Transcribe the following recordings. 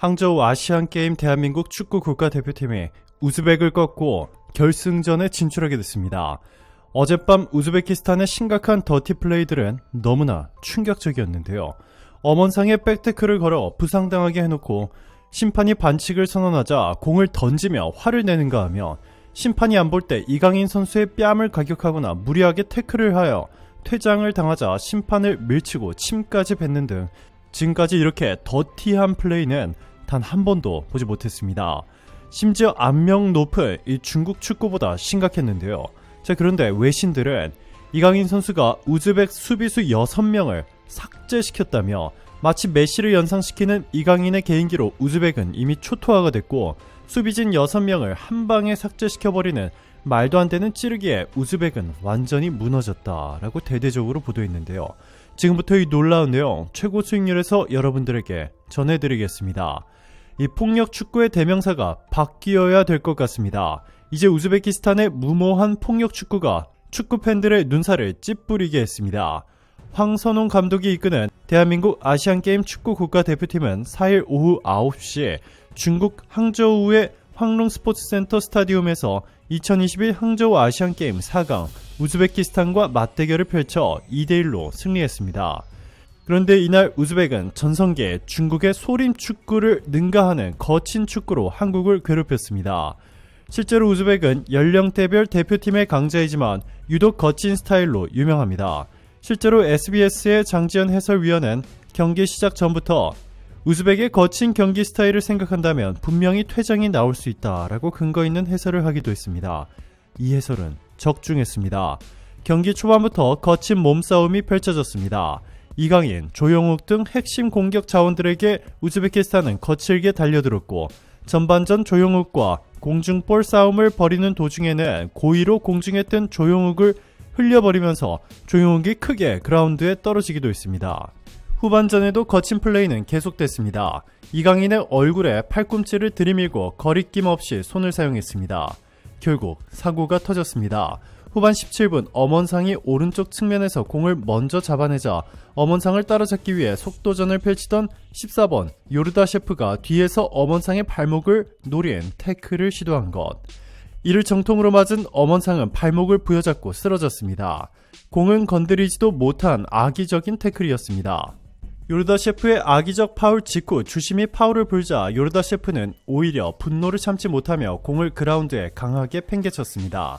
항저우 아시안 게임 대한민국 축구 국가대표팀이 우즈벡을 꺾고 결승전에 진출하게 됐습니다. 어젯밤 우즈베키스탄의 심각한 더티 플레이들은 너무나 충격적이었는데요. 엄원상에 백테크를 걸어 부상당하게 해놓고 심판이 반칙을 선언하자 공을 던지며 화를 내는가 하며 심판이 안 볼 때 이강인 선수의 뺨을 가격하거나 무리하게 태클을 하여 퇴장을 당하자 심판을 밀치고 침까지 뱉는 등 지금까지 이렇게 더티한 플레이는 단 한 번도 보지 못했습니다. 심지어 안명 높은 이 중국 축구보다 심각했는데요. 자, 그런데 외신들은 이강인 선수가 우즈벡 수비수 6명을 삭제시켰다며 마치 메시를 연상시키는 이강인의 개인기로 우즈벡은 이미 초토화가 됐고 수비진 6명을 한 방에 삭제시켜버리는 말도 안 되는 찌르기에 우즈벡은 완전히 무너졌다라고 대대적으로 보도했는데요. 지금부터 이 놀라운 내용 최고 수익률에서 여러분들에게 전해드리겠습니다. 이 폭력 축구의 대명사가 바뀌어야 될 것 같습니다. 이제 우즈베키스탄의 무모한 폭력 축구가 축구 팬들의 눈살을 찌푸리게 했습니다. 황선홍 감독이 이끄는 대한민국 아시안게임 축구 국가대표팀은 4일 오후 9시 중국 항저우의 황롱 스포츠센터 스타디움에서 2021 항저우 아시안게임 4강 우즈베키스탄과 맞대결을 펼쳐 2대1로 승리했습니다. 그런데 이날 우즈벡은 전성기에 중국의 소림 축구를 능가하는 거친 축구로 한국을 괴롭혔습니다. 실제로 우즈벡은 연령대별 대표팀의 강자이지만 유독 거친 스타일로 유명합니다. 실제로 SBS의 장지현 해설위원은 경기 시작 전부터 우즈벡의 거친 경기 스타일을 생각한다면 분명히 퇴장이 나올 수 있다라고 근거 있는 해설을 하기도 했습니다. 이 해설은 적중했습니다. 경기 초반부터 거친 몸싸움이 펼쳐졌습니다. 이강인, 조영욱 등 핵심 공격 자원들에게 우즈베키스탄은 거칠게 달려들었고 전반전 조영욱과 공중볼 싸움을 벌이는 도중에는 고의로 공중에 뜬 조영욱을 흘려버리면서 조영욱이 크게 그라운드에 떨어지기도 했습니다. 후반전에도 거친 플레이는 계속됐습니다. 이강인의 얼굴에 팔꿈치를 들이밀고 거리낌 없이 손을 사용했습니다. 결국 사고가 터졌습니다. 후반 17분 엄원상이 오른쪽 측면에서 공을 먼저 잡아내자 엄원상을 따라잡기 위해 속도전을 펼치던 14번 요르다 셰프가 뒤에서 엄원상의 발목을 노린 태클을 시도한 것. 이를 정통으로 맞은 엄원상은 발목을 부여잡고 쓰러졌습니다. 공은 건드리지도 못한 악의적인 태클이었습니다. 요르다 셰프의 악의적 파울 직후 주심이 파울을 불자 요르다 셰프는 오히려 분노를 참지 못하며 공을 그라운드에 강하게 팽개쳤습니다.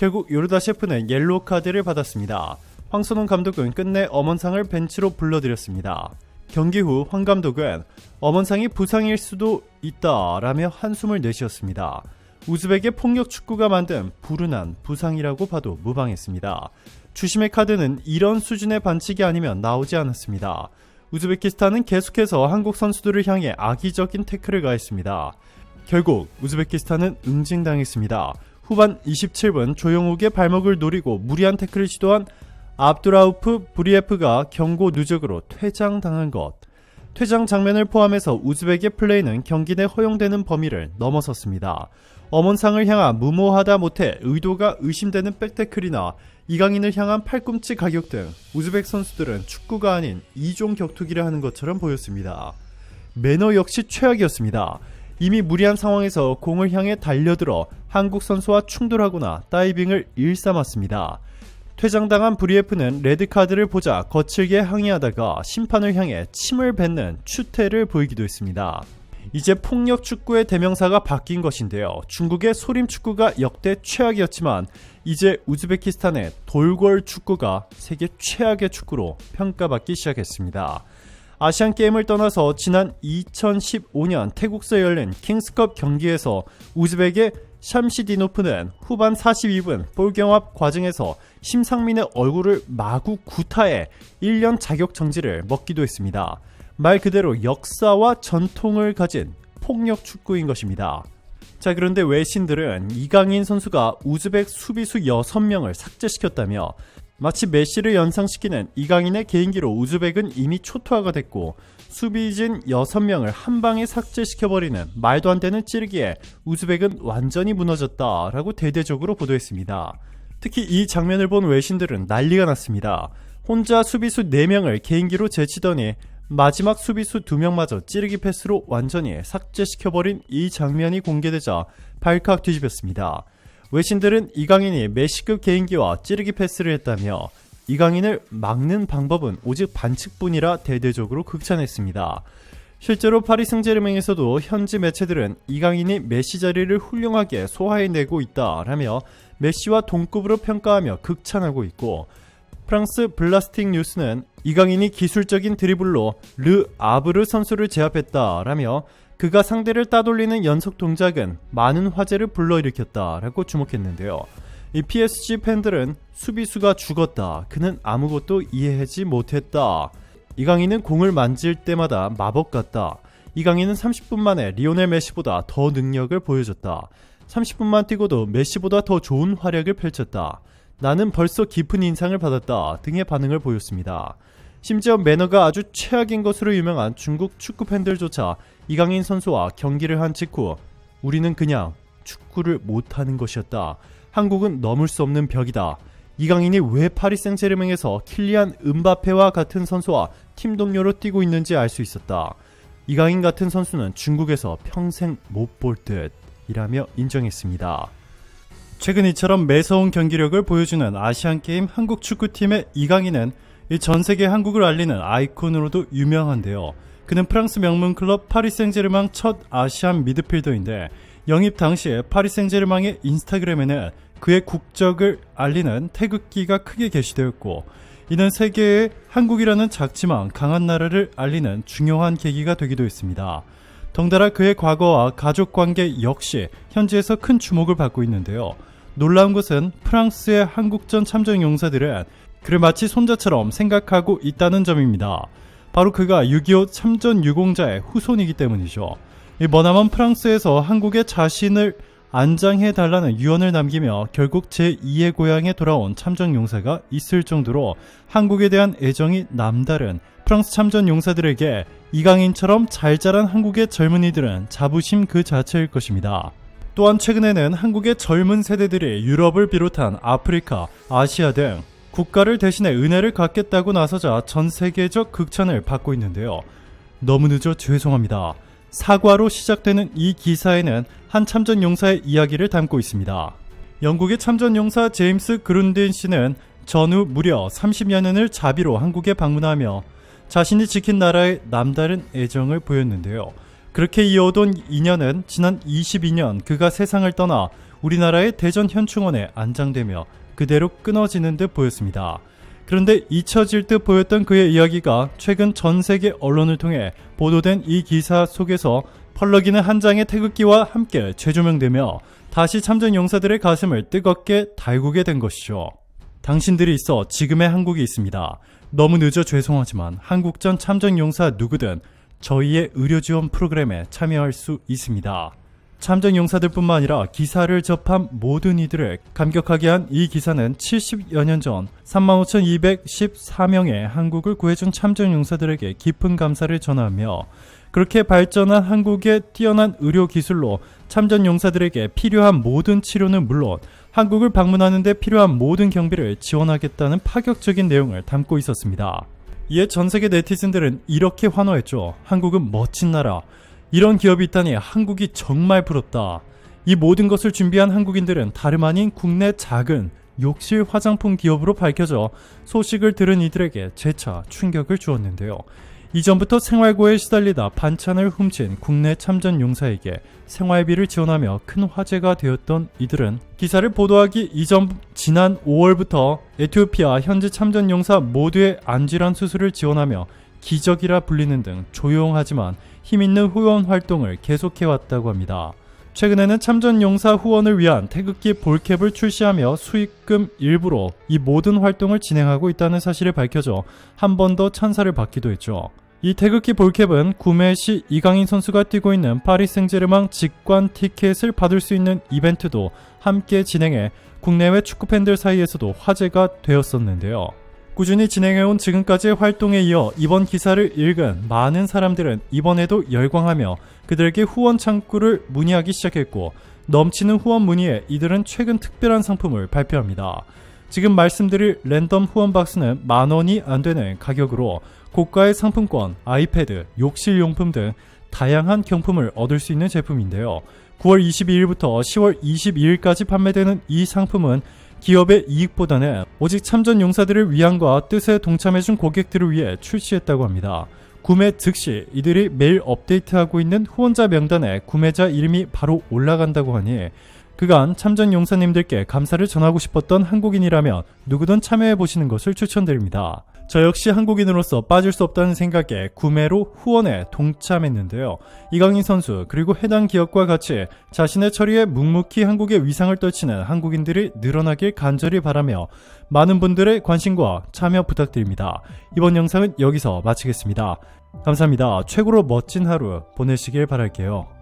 결국 요르다 셰프는 옐로우 카드를 받았습니다. 황선홍 감독은 끝내 엄원상을 벤치로 불러들였습니다. 경기 후 황 감독은 엄원상이 부상일 수도 있다라며 한숨을 내쉬었습니다. 우즈벡의 폭력 축구가 만든 불운한 부상이라고 봐도 무방했습니다. 주심의 카드는 이런 수준의 반칙이 아니면 나오지 않았습니다. 우즈베키스탄은 계속해서 한국 선수들을 향해 악의적인 태클을 가했습니다. 결국 우즈베키스탄은 응징당했습니다. 후반 27분 조영욱의 발목을 노리고 무리한 태클을 시도한 압두라우프 브리에프가 경고 누적으로 퇴장당한 것. 퇴장 장면을 포함해서 우즈벡의 플레이는 경기 내 허용되는 범위를 넘어섰습니다. 엄원상을 향한 무모하다 못해 의도가 의심되는 백태클이나 이강인을 향한 팔꿈치 가격 등 우즈벡 선수들은 축구가 아닌 이종 격투기를 하는 것처럼 보였습니다. 매너 역시 최악이었습니다. 이미 무리한 상황에서 공을 향해 달려들어 한국 선수와 충돌하거나 다이빙을 일삼았습니다. 퇴장당한 브리에프는 레드카드를 보자 거칠게 항의하다가 심판을 향해 침을 뱉는 추태를 보이기도 했습니다. 이제 폭력 축구의 대명사가 바뀐 것인데요. 중국의 소림 축구가 역대 최악이었지만 이제 우즈베키스탄의 돌궐 축구가 세계 최악의 축구로 평가받기 시작했습니다. 아시안 게임을 떠나서 지난 2015년 태국서 열린 킹스컵 경기에서 우즈벡의 샴시디노프는 후반 42분 볼 경합 과정에서 심상민의 얼굴을 마구 구타해 1년 자격 정지를 먹기도 했습니다. 말 그대로 역사와 전통을 가진 폭력 축구인 것입니다. 자, 그런데 외신들은 이강인 선수가 우즈벡 수비수 6명을 삭제시켰다며 마치 메시를 연상시키는 이강인의 개인기로 우즈벡은 이미 초토화가 됐고 수비진 6명을 한 방에 삭제시켜버리는 말도 안 되는 찌르기에 우즈벡은 완전히 무너졌다라고 대대적으로 보도했습니다. 특히 이 장면을 본 외신들은 난리가 났습니다. 혼자 수비수 4명을 개인기로 제치더니 마지막 수비수 두 명마저 찌르기 패스로 완전히 삭제시켜버린 이 장면이 공개되자 발칵 뒤집혔습니다. 외신들은 이강인이 메시급 개인기와 찌르기 패스를 했다며 이강인을 막는 방법은 오직 반칙뿐이라 대대적으로 극찬했습니다. 실제로 파리 승제르맹에서도 현지 매체들은 이강인이 메시 자리를 훌륭하게 소화해내고 있다라며 메시와 동급으로 평가하며 극찬하고 있고 프랑스 블라스틱 뉴스는 이강인이 기술적인 드리블로 르 아브르 선수를 제압했다라며 그가 상대를 따돌리는 연속 동작은 많은 화제를 불러일으켰다라고 주목했는데요. 이 PSG 팬들은 수비수가 죽었다. 그는 아무것도 이해하지 못했다. 이강인은 공을 만질 때마다 마법 같다. 이강인은 30분 만에 리오넬 메시보다 더 능력을 보여줬다. 30분만 뛰고도 메시보다 더 좋은 활약을 펼쳤다. 나는 벌써 깊은 인상을 받았다 등의 반응을 보였습니다. 심지어 매너가 아주 최악인 것으로 유명한 중국 축구 팬들조차 이강인 선수와 경기를 한 직후 우리는 그냥 축구를 못하는 것이었다. 한국은 넘을 수 없는 벽이다. 이강인이 왜 파리 생제르맹에서 킬리안 은바페와 같은 선수와 팀 동료로 뛰고 있는지 알 수 있었다. 이강인 같은 선수는 중국에서 평생 못 볼 듯이라며 인정했습니다. 최근 이처럼 매서운 경기력을 보여주는 아시안게임 한국 축구팀의 이강인은 전 세계 한국을 알리는 아이콘으로도 유명한데요. 그는 프랑스 명문 클럽 파리 생제르맹 첫 아시안 미드필더인데 영입 당시에 파리 생제르맹의 인스타그램에는 그의 국적을 알리는 태극기가 크게 게시되었고 이는 세계의 한국이라는 작지만 강한 나라를 알리는 중요한 계기가 되기도 했습니다. 덩달아 그의 과거와 가족 관계 역시 현지에서 큰 주목을 받고 있는데요. 놀라운 것은 프랑스의 한국전 참전 용사들은 그를 마치 손자처럼 생각하고 있다는 점입니다. 바로 그가 6.25 참전 유공자의 후손이기 때문이죠. 이 머나먼 프랑스에서 한국의 자신을 안장해 달라는 유언을 남기며 결국 제2의 고향에 돌아온 참전 용사가 있을 정도로 한국에 대한 애정이 남다른 프랑스 참전 용사들에게 이강인처럼 잘 자란 한국의 젊은이들은 자부심 그 자체일 것입니다. 또한 최근에는 한국의 젊은 세대들이 유럽을 비롯한 아프리카, 아시아 등 국가를 대신해 은혜를 갚겠다고 나서자 전 세계적 극찬을 받고 있는데요. 너무 늦어 죄송합니다. 사과로 시작되는 이 기사에는 한 참전 용사의 이야기를 담고 있습니다. 영국의 참전 용사 제임스 그룬딘 씨는 전후 무려 30여 년을 자비로 한국에 방문하며 자신이 지킨 나라에 남다른 애정을 보였는데요. 그렇게 이어온 인연은 지난 22년 그가 세상을 떠나 우리나라의 대전 현충원에 안장되며 그대로 끊어지는 듯 보였습니다. 그런데 잊혀질 듯 보였던 그의 이야기가 최근 전 세계 언론을 통해 보도된 이 기사 속에서 펄럭이는 한 장의 태극기와 함께 재조명되며 다시 참전 용사들의 가슴을 뜨겁게 달구게 된 것이죠. 당신들이 있어 지금의 한국이 있습니다. 너무 늦어 죄송하지만 한국전 참전 용사 누구든 저희의 의료 지원 프로그램에 참여할 수 있습니다. 참전 용사들뿐만 아니라 기사를 접한 모든 이들을 감격하게 한 이 기사는 70여 년 전 35,214명의 한국을 구해준 참전 용사들에게 깊은 감사를 전하며 그렇게 발전한 한국의 뛰어난 의료 기술로 참전 용사들에게 필요한 모든 치료는 물론 한국을 방문하는 데 필요한 모든 경비를 지원하겠다는 파격적인 내용을 담고 있었습니다. 이에 전 세계 네티즌들은 이렇게 환호했죠. 한국은 멋진 나라. 이런 기업이 있다니 한국이 정말 부럽다. 이 모든 것을 준비한 한국인들은 다름 아닌 국내 작은 욕실 화장품 기업으로 밝혀져 소식을 들은 이들에게 재차 충격을 주었는데요. 이전부터 생활고에 시달리다 반찬을 훔친 국내 참전 용사에게 생활비를 지원하며 큰 화제가 되었던 이들은 기사를 보도하기 이전 지난 5월부터 에티오피아 현지 참전 용사 모두의 안질환 수술을 지원하며 기적이라 불리는 등 조용하지만 힘있는 후원 활동을 계속해왔다고 합니다. 최근에는 참전 용사 후원을 위한 태극기 볼캡을 출시하며 수익금 일부로 이 모든 활동을 진행하고 있다는 사실이 밝혀져 한 번 더 찬사를 받기도 했죠. 이 태극기 볼캡은 구매 시 이강인 선수가 뛰고 있는 파리 생제르맹 직관 티켓을 받을 수 있는 이벤트도 함께 진행해 국내외 축구 팬들 사이에서도 화제가 되었었는데요. 꾸준히 진행해온 지금까지의 활동에 이어 이번 기사를 읽은 많은 사람들은 이번에도 열광하며 그들에게 후원 창구를 문의하기 시작했고 넘치는 후원 문의에 이들은 최근 특별한 상품을 발표합니다. 지금 말씀드릴 랜덤 후원 박스는 만 원이 안 되는 가격으로 고가의 상품권, 아이패드, 욕실용품 등 다양한 경품을 얻을 수 있는 제품인데요. 9월 22일부터 10월 22일까지 판매되는 이 상품은 기업의 이익보다는 오직 참전 용사들을 위함과 뜻에 동참해준 고객들을 위해 출시했다고 합니다. 구매 즉시 이들이 매일 업데이트하고 있는 후원자 명단에 구매자 이름이 바로 올라간다고 하니 그간 참전 용사님들께 감사를 전하고 싶었던 한국인이라면 누구든 참여해 보시는 것을 추천드립니다. 저 역시 한국인으로서 빠질 수 없다는 생각에 구매로 후원에 동참했는데요. 이강인 선수 그리고 해당 기업과 같이 자신의 처리에 묵묵히 한국의 위상을 떨치는 한국인들이 늘어나길 간절히 바라며 많은 분들의 관심과 참여 부탁드립니다. 이번 영상은 여기서 마치겠습니다. 감사합니다. 최고로 멋진 하루 보내시길 바랄게요.